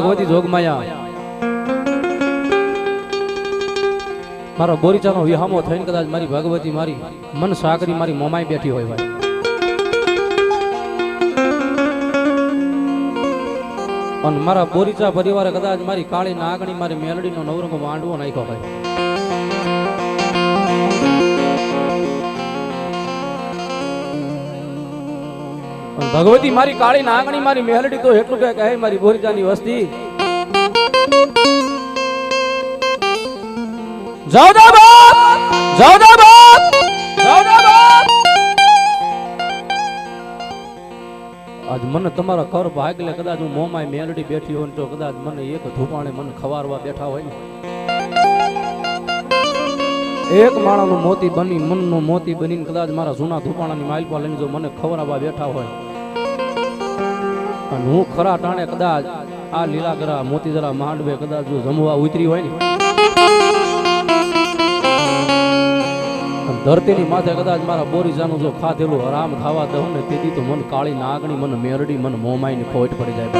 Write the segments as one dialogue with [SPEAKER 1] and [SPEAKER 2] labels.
[SPEAKER 1] ભગવતી જોગમાયા. મારો બોરીચાનો વિહામો થઈને કદાચ મારી ભગવતી મારી મન સાકરી મારી મોમાઈ બેઠી હોય ભાઈ. અને મારા બોરીચા પરિવારે કદાચ મારી કાળી નાગણી, મારી મેલડીનો નવરંગો માંડવો નાખ્યો ભાઈ ભગવતી મારી કાળી નાગણી, મારી મેલડી તો એટલું કે કહે, મારી બોરીચાની વસ્તી. જવદાબાદ જવદાબાદ જવદાબાદ આજ મને તમારા કર ભાગલે કદાચ હું મોમાય મેલડી બેઠી હોય તો કદાચ મને એક ધૂપાણે મને ખવારવા બેઠા હોય ને. એક માણાનું મોતી બની, મનનું મોતી બનીને કદાચ મારા જૂના ધૂપાણાની માઇલ પર લઈને જો મને ખવડાવવા બેઠા હોય. અને હું ખરા ટાણે કદાચ આ લીલાગરા મોતીજરા માંડવે કદાચ જો જમવા ઉતરી હોય ને ધરતીની માથે કદાચ મારા બોરીજાનું જો ખાધેલું હરામ ખાવા દઉં ને, તેથી તો મન કાળી નાગણી, મન મેરડી, મન મોમાઈ ને ખોટ પડી જાય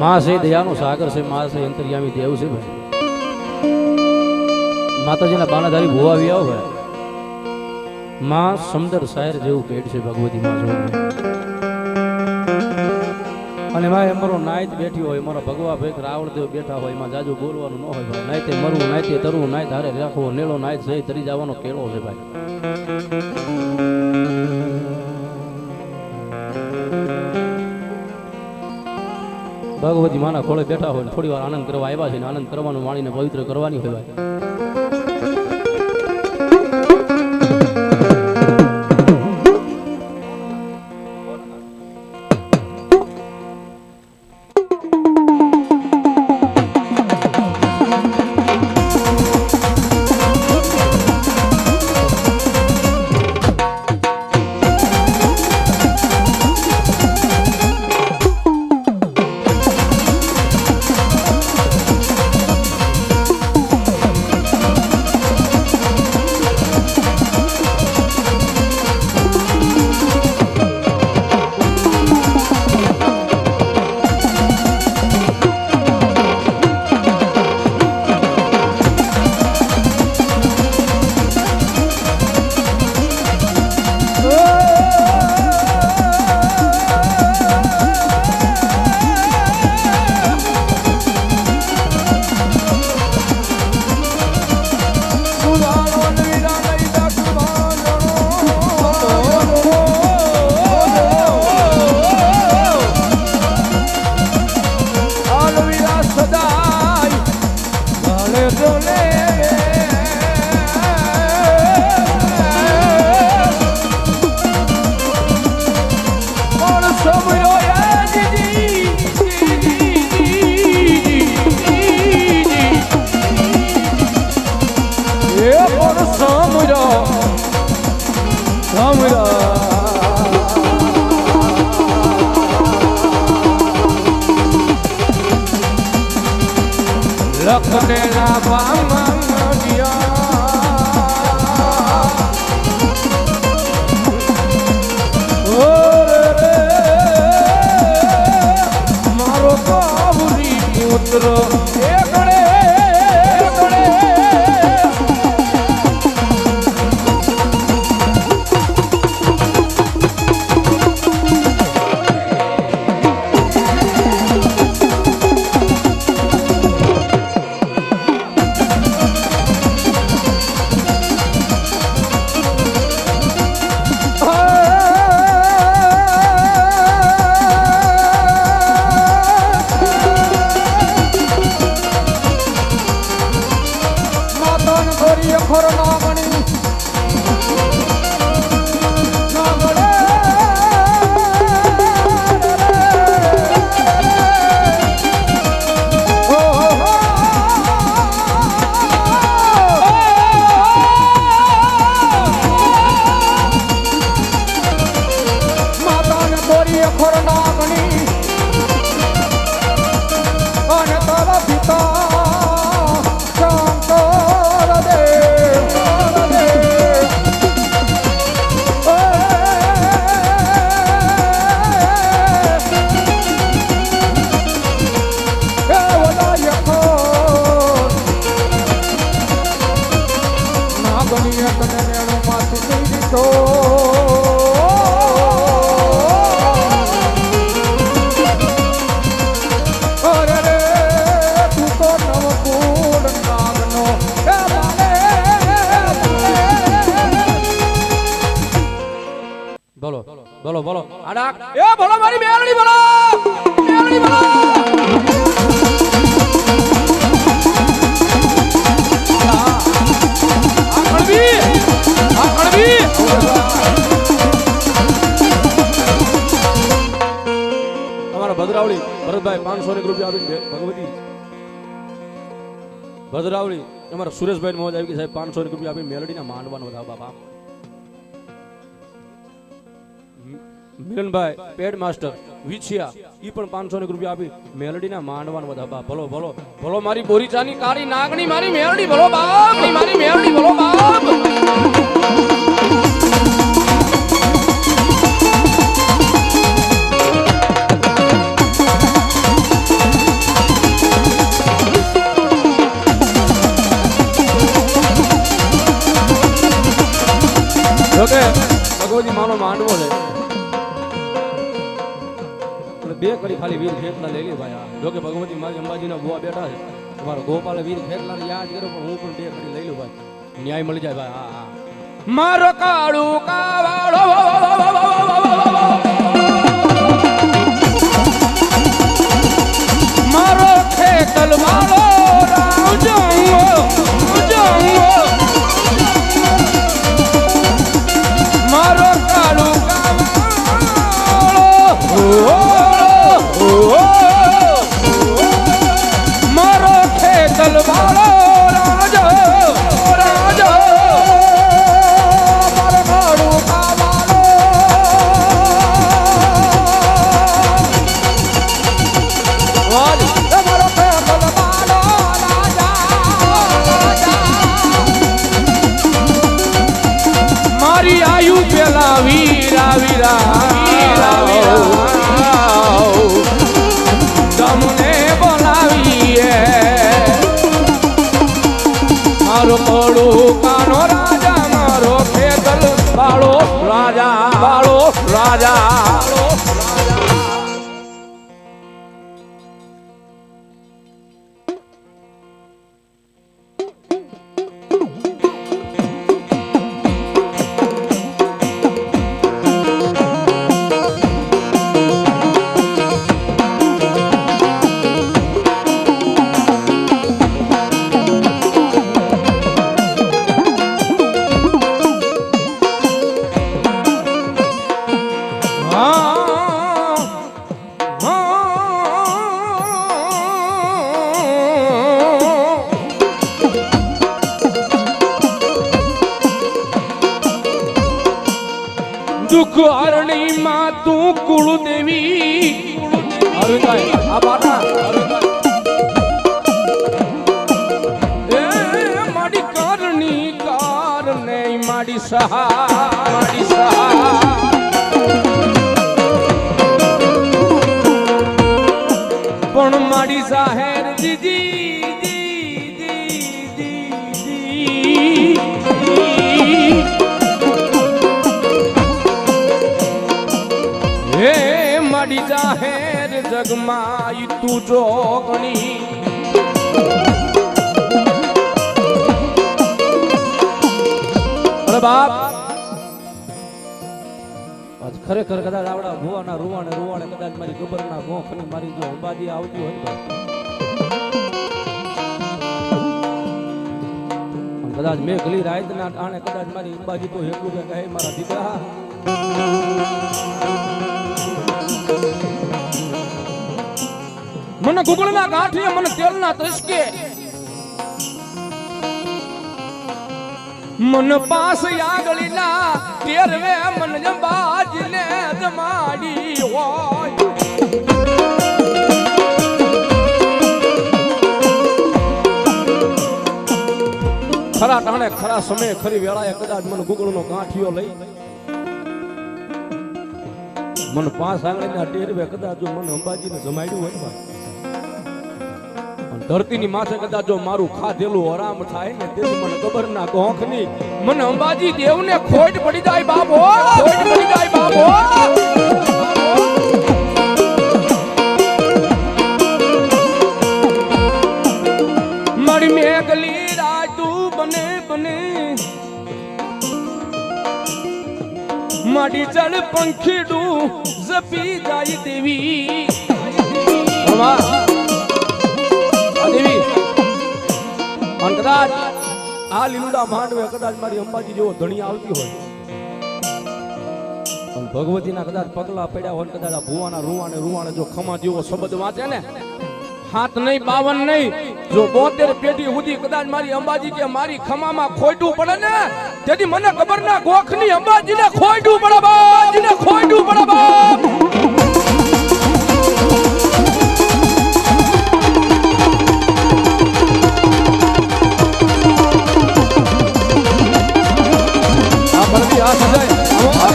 [SPEAKER 1] મા છે દયાનો સાગર છે, માં છે અંતર્યામી દેવ છે. માતાજીના બાનાધારી ભોવા આવો ભાઈ. માં સમદર શાયર જેવું પેટ છે ભગવતી માં જોવું અને ભાઈ અમારો નાયત બેઠી હોય, અમારો ભગવા ભેખ રાવણદેવ બેઠા હોય, એમાં જાજુ બોલવાનું ન હોય ભાઈ. નાયતે મરવું, નાયતે તરવું, નાય ધારે રાખવો નેળો નાય જઈ તરી જવાનો કેળો છે ભાઈ. ભગવતી માના ખોળે બેઠા હોય થોડી વાર આનંદ કરવા આવ્યા છે આનંદ કરવાનું માણીને પવિત્ર કરવાની હોય ભાઈ.
[SPEAKER 2] બની તને મેળો માથું નહીં દીધો
[SPEAKER 1] બોલો બોલો બોલો આડા. એ બોલો મારી મેળણી બોલો. ભદ્રાવળી ભરતભાઈ, પાંચસો એક રૂપિયા આપીને ભગવતી. ભદ્રાવળી, અમારા સુરેશભાઈ મોજ આવી સાહેબ, પાંચસો એક રૂપિયા આપીને મેલડીના માંડવાનો બધા, બાપા. મિલનભાઈ પેડ માસ્ટર વિછિયા, ઈ પણ પાંચસો એક રૂપિયા આપી મેલડીના માંડવાનો બધા બાપ ભલો ભલો ભલો, મારી બોરીચાની કાળી નાગણી, મારી મેલડી, ભલો, બાપ, મારી મેલડી, ભલો, બાપ. જોકે ભગવતી મારી અંબાજીના બુઆ બેઠા છે તમારો ગોપાલ વીર ખેતલા યાદ કરો પણ હું પણ બે કડી લઈ લઉં ભાઈ ન્યાય મળી જાય ભાઈ હા મારો કાળુ કાવાળો મારો ખેતલ વાળો મારો કાળુ મારો દુઃખ હરણી માં તું કુળદેવી અરવિંદભાઈ આ પાટા માડી કરણી કારણે માડી સહા મારી સહા પણ મારી જાહેર ઈ તું જોગણી બાપ. ખરેખર કદાચ આવડા ભુવાના રૂવાને રૂવાને કદાચ મારી ગબરના ગોખની મારી જો અંબાજી આવતી હોય ને કદાચ મેં ગલી રાયતના ટાણે કદાચ મારી અંબાજી તો એટલું કે કહે, મારા દીકરા. મને ગુગળના ગાંઠીએ મને તેલના તસકે. મન પાસ આગળના તેરવે મન જંબાજને જમાડી હોય. ખરા ટાણે, ખરા સમયે, ખરી વેળાએ કદાચ મને ગુગળનો ગાંઠિયો લઈ. મન પાંચ આંગળીના ટેરવે કદાચ જો મને અંબાજીને જમાડ્યું હોય ભાઈ ધરતીની માથે કદાચ જો મારું ખાધેલું આરામ થાય ને તે મને ખબર ના ગોખની મને અંબાજી દેવને ખોટ પડી જાય બાબો ખોટ પડી જાય બાબો માડી જળ પંખીડું જપી જાય દેવી ભણવા. અને કદાચ આ લીલુડા માંડવે, કદાચ મારી અંબાજી જેવો ધણી આવતી હોય. અને ભગવતીના કદાચ પગલા પડ્યા હોય કદાચ આ ભુવાના રૂવાને રૂવાને જો ખમા જેવો શબ્દ વાંચે ને, હાથ નહીં, બાવન નહીં, જો બોતેર પેઢી સુધી કદાચ મારી અંબાજી કે મારી ખમામાં ખોટું પડે ને, તેથી મને ખબર ના ગોખની અંબાજીને ખોટું પડે, બાજીને ખોટું પડે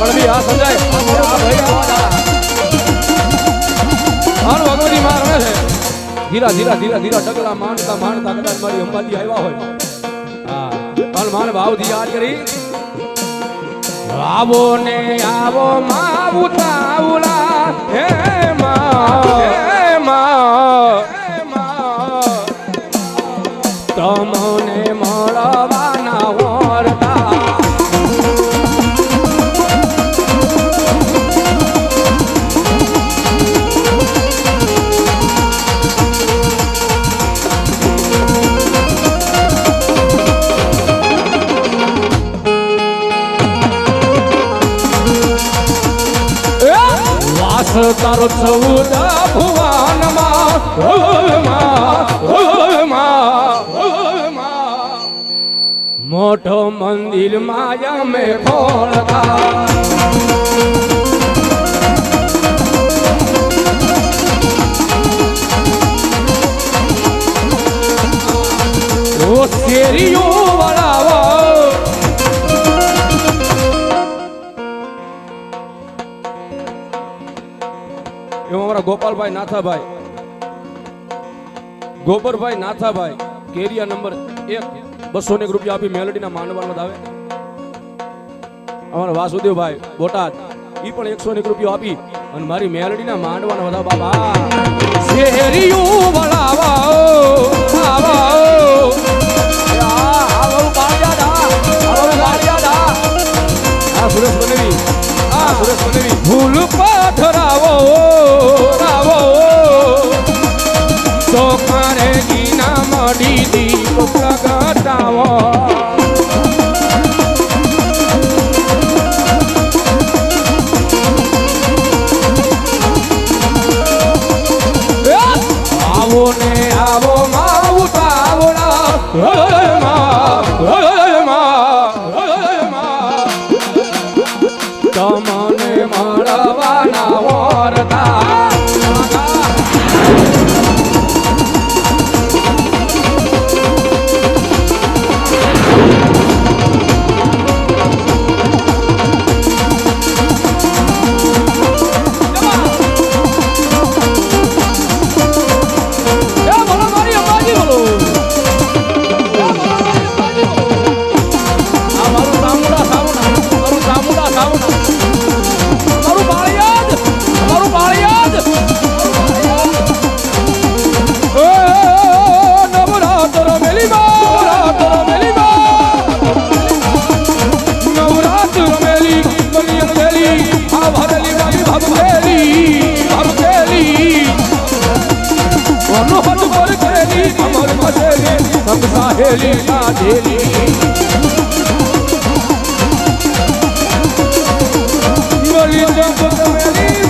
[SPEAKER 1] બળવી આ સમજાય. ધીરા ધીરા ધીરા ધીરા ડગલા માંડતા માંડતા કદાચ મારી અંબાજી આવ્યા હોય. હા હાલ માન ભાવથી યાદ કરી. આવો ને આવો માવું તાવલા, હે મા હે મા તમને મળવાના તારો ચૌદ ભુવનમાં મોટો મંદિર મે ખોલતા નાથાભાઈ. ગોબરભાઈ નાથાભાઈ, કેરિયા નંબર એક. બસો ને રૂપિયા આપી મેલડીના માંડવામાં આવે. અમારા વાસુદેવભાઈ બોટાદ એ પણ એકસો ને રૂપિયા આપી અને મારી મેલડીના માંડવાના બધા બાબા સુરેશ બનેવી, આ સુરેશ બનેવી. ગીના મડી સાહેલી સાધેલી બલી જંગ મેલી